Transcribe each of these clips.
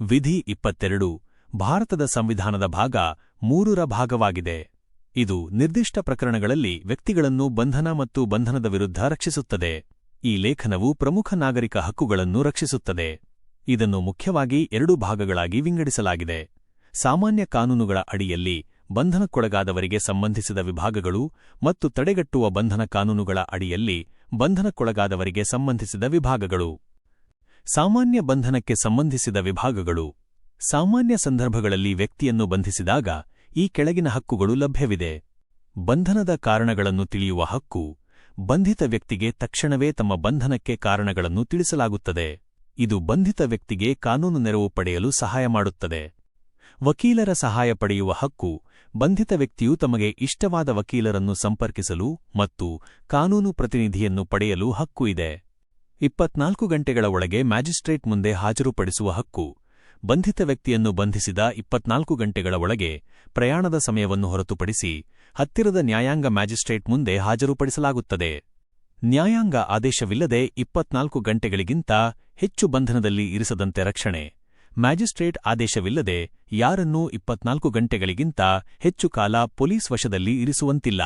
ವಿಧಿ ಇಪ್ಪತ್ತೆರಡು, ಭಾರತದ ಸಂವಿಧಾನದ ಭಾಗ ಮೂರರ ಭಾಗವಾಗಿದೆ. ಇದು ನಿರ್ದಿಷ್ಟ ಪ್ರಕರಣಗಳಲ್ಲಿ ವ್ಯಕ್ತಿಗಳನ್ನು ಬಂಧನ ಮತ್ತು ಬಂಧನದ ವಿರುದ್ಧ ರಕ್ಷಿಸುತ್ತದೆ. ಈ ಲೇಖನವು ಪ್ರಮುಖ ನಾಗರಿಕ ಹಕ್ಕುಗಳನ್ನು ರಕ್ಷಿಸುತ್ತದೆ. ಇದನ್ನು ಮುಖ್ಯವಾಗಿ ಎರಡು ಭಾಗಗಳಾಗಿ ವಿಂಗಡಿಸಲಾಗಿದೆ. ಸಾಮಾನ್ಯ ಕಾನೂನುಗಳ ಅಡಿಯಲ್ಲಿ ಬಂಧನಕ್ಕೊಳಗಾದವರಿಗೆ ಸಂಬಂಧಿಸಿದ ವಿಭಾಗಗಳು ಮತ್ತು ತಡೆಗಟ್ಟುವ ಬಂಧನ ಕಾನೂನುಗಳ ಅಡಿಯಲ್ಲಿ ಬಂಧನಕ್ಕೊಳಗಾದವರಿಗೆ ಸಂಬಂಧಿಸಿದ ವಿಭಾಗಗಳು. ಸಾಮಾನ್ಯ ಬಂಧನಕ್ಕೆ ಸಂಬಂಧಿಸಿದ ವಿಭಾಗಗಳು ಸಾಮಾನ್ಯ ಸಂದರ್ಭಗಳಲ್ಲಿ ವ್ಯಕ್ತಿಯನ್ನು ಬಂಧಿಸಿದಾಗ ಈ ಕೆಳಗಿನ ಹಕ್ಕುಗಳು ಲಭ್ಯವಿದೆ. ಬಂಧನದ ಕಾರಣಗಳನ್ನು ತಿಳಿಯುವ ಹಕ್ಕು ಬಂಧಿತ ವ್ಯಕ್ತಿಗೆ ತಕ್ಷಣವೇ ತಮ್ಮ ಬಂಧನಕ್ಕೆ ಕಾರಣಗಳನ್ನು ತಿಳಿಸಲಾಗುತ್ತದೆ. ಇದು ಬಂಧಿತ ವ್ಯಕ್ತಿಗೆ ಕಾನೂನು ನೆರವು ಪಡೆಯಲು ಸಹಾಯ ಮಾಡುತ್ತದೆ. ವಕೀಲರ ಸಹಾಯ ಪಡೆಯುವ ಹಕ್ಕು ಬಂಧಿತ ವ್ಯಕ್ತಿಯು ತಮಗೆ ಇಷ್ಟವಾದ ವಕೀಲರನ್ನು ಸಂಪರ್ಕಿಸಲು ಮತ್ತು ಕಾನೂನು ಪ್ರತಿನಿಧಿಯನ್ನು ಪಡೆಯಲು ಹಕ್ಕು ಇದೆ. ಇಪ್ಪತ್ನಾಲ್ಕು ಗಂಟೆಗಳ ಒಳಗೆ ಮ್ಯಾಜಿಸ್ಟ್ರೇಟ್ ಮುಂದೆ ಹಾಜರುಪಡಿಸುವ ಹಕ್ಕು, ಬಂಧಿತ ವ್ಯಕ್ತಿಯನ್ನು ಬಂಧಿಸಿದ ಇಪ್ಪತ್ನಾಲ್ಕು ಗಂಟೆಗಳ ಒಳಗೆ ಪ್ರಯಾಣದ ಸಮಯವನ್ನು ಹೊರತುಪಡಿಸಿ ಹತ್ತಿರದ ನ್ಯಾಯಾಂಗ ಮ್ಯಾಜಿಸ್ಟ್ರೇಟ್ ಮುಂದೆ ಹಾಜರುಪಡಿಸಲಾಗುತ್ತದೆ. ನ್ಯಾಯಾಂಗ ಆದೇಶವಿಲ್ಲದೆ ಇಪ್ಪತ್ನಾಲ್ಕು ಗಂಟೆಗಳಿಗಿಂತ ಹೆಚ್ಚು ಬಂಧನದಲ್ಲಿ ಇರಿಸದಂತೆ ರಕ್ಷಣೆ, ಮ್ಯಾಜಿಸ್ಟ್ರೇಟ್ ಆದೇಶವಿಲ್ಲದೆ ಯಾರನ್ನೂ ಇಪ್ಪತ್ನಾಲ್ಕು ಗಂಟೆಗಳಿಗಿಂತ ಹೆಚ್ಚು ಕಾಲ ಪೊಲೀಸ್ ವಶದಲ್ಲಿ ಇರಿಸುವಂತಿಲ್ಲ.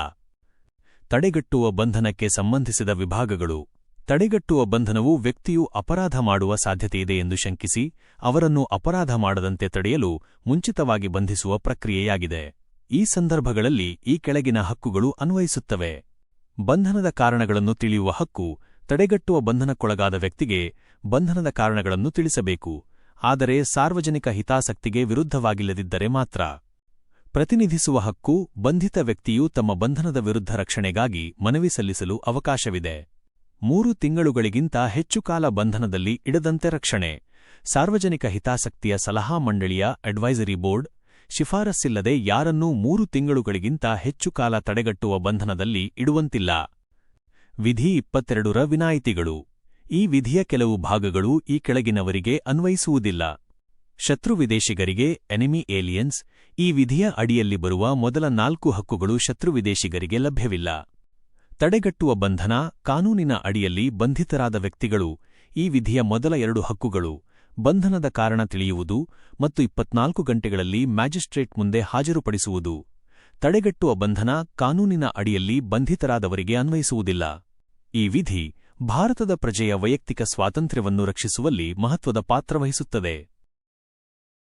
ತಡೆಗಟ್ಟುವ ಬಂಧನಕ್ಕೆ ಸಂಬಂಧಿಸಿದ ವಿಭಾಗಗಳು ತಡೆಗಟ್ಟುವ ಬಂಧನವು ವ್ಯಕ್ತಿಯು ಅಪರಾಧ ಮಾಡುವ ಸಾಧ್ಯತೆಯಿದೆ ಎಂದು ಶಂಕಿಸಿ, ಅವರನ್ನು ಅಪರಾಧ ಮಾಡದಂತೆ ತಡೆಯಲು ಮುಂಚಿತವಾಗಿ ಬಂಧಿಸುವ ಪ್ರಕ್ರಿಯೆಯಾಗಿದೆ. ಈ ಸಂದರ್ಭಗಳಲ್ಲಿ ಈ ಕೆಳಗಿನ ಹಕ್ಕುಗಳು ಅನ್ವಯಿಸುತ್ತವೆ. ಬಂಧನದ ಕಾರಣಗಳನ್ನು ತಿಳಿಯುವ ಹಕ್ಕು, ತಡೆಗಟ್ಟುವ ಬಂಧನಕ್ಕೊಳಗಾದ ವ್ಯಕ್ತಿಗೆ ಬಂಧನದ ಕಾರಣಗಳನ್ನು ತಿಳಿಸಬೇಕು. ಆದರೆ ಸಾರ್ವಜನಿಕ ಹಿತಾಸಕ್ತಿಗೆ ವಿರುದ್ಧವಾಗಿಲ್ಲದಿದ್ದರೆ ಮಾತ್ರ. ಪ್ರತಿನಿಧಿಸುವ ಹಕ್ಕು, ಬಂಧಿತ ವ್ಯಕ್ತಿಯು ತಮ್ಮ ಬಂಧನದ ವಿರುದ್ಧ ರಕ್ಷಣೆಗಾಗಿ ಮನವಿ ಸಲ್ಲಿಸಲು ಅವಕಾಶವಿದೆ. ಮೂರು ತಿಂಗಳುಗಳಿಗಿಂತ ಹೆಚ್ಚು ಕಾಲ ಬಂಧನದಲ್ಲಿ ಇಡದಂತೆ ರಕ್ಷಣೆ. ಸಾರ್ವಜನಿಕ ಹಿತಾಸಕ್ತಿಯ ಸಲಹಾ ಮಂಡಳಿಯ ಅಡ್ವೈಸರಿ ಬೋರ್ಡ್, ಶಿಫಾರಸ್ಸಿಲ್ಲದೆ ಯಾರನ್ನೂ ಮೂರು ತಿಂಗಳುಗಳಿಗಿಂತ ಹೆಚ್ಚು ಕಾಲ ತಡೆಗಟ್ಟುವ ಬಂಧನದಲ್ಲಿ ಇಡುವಂತಿಲ್ಲ. ವಿಧಿ ಇಪ್ಪತ್ತೆರಡರ ವಿನಾಯಿತಿಗಳು. ಈ ವಿಧಿಯ ಕೆಲವು ಭಾಗಗಳು ಈ ಕೆಳಗಿನವರಿಗೆ ಅನ್ವಯಿಸುವುದಿಲ್ಲ. ಶತ್ರು ವಿದೇಶಿಗರಿಗೆ ಎನಿಮಿ ಏಲಿಯನ್ಸ್ ಈ ವಿಧಿಯ ಅಡಿಯಲ್ಲಿ ಬರುವ ಮೊದಲ ನಾಲ್ಕು ಹಕ್ಕುಗಳು ಶತ್ರು ವಿದೇಶಿಗರಿಗೆ ಲಭ್ಯವಿಲ್ಲ. ತಡೆಗಟ್ಟುವ ಬಂಧನ ಕಾನೂನಿನ ಅಡಿಯಲ್ಲಿ ಬಂಧಿತರಾದ ವ್ಯಕ್ತಿಗಳು ಈ ವಿಧಿಯ ಮೊದಲ ಎರಡು ಹಕ್ಕುಗಳು ಬಂಧನದ ಕಾರಣ ತಿಳಿಯುವುದು ಮತ್ತು ಇಪ್ಪತ್ನಾಲ್ಕು ಗಂಟೆಗಳಲ್ಲಿ ಮ್ಯಾಜಿಸ್ಟ್ರೇಟ್ ಮುಂದೆ ಹಾಜರುಪಡಿಸುವುದು. ತಡೆಗಟ್ಟುವ ಬಂಧನ ಕಾನೂನಿನ ಅಡಿಯಲ್ಲಿ ಬಂಧಿತರಾದವರಿಗೆ ಅನ್ವಯಿಸುವುದಿಲ್ಲ. ಈ ವಿಧಿ ಭಾರತದ ಪ್ರಜೆಯ ವೈಯಕ್ತಿಕ ಸ್ವಾತಂತ್ರ್ಯವನ್ನು ರಕ್ಷಿಸುವಲ್ಲಿ ಮಹತ್ವದ ಪಾತ್ರವಹಿಸುತ್ತದೆ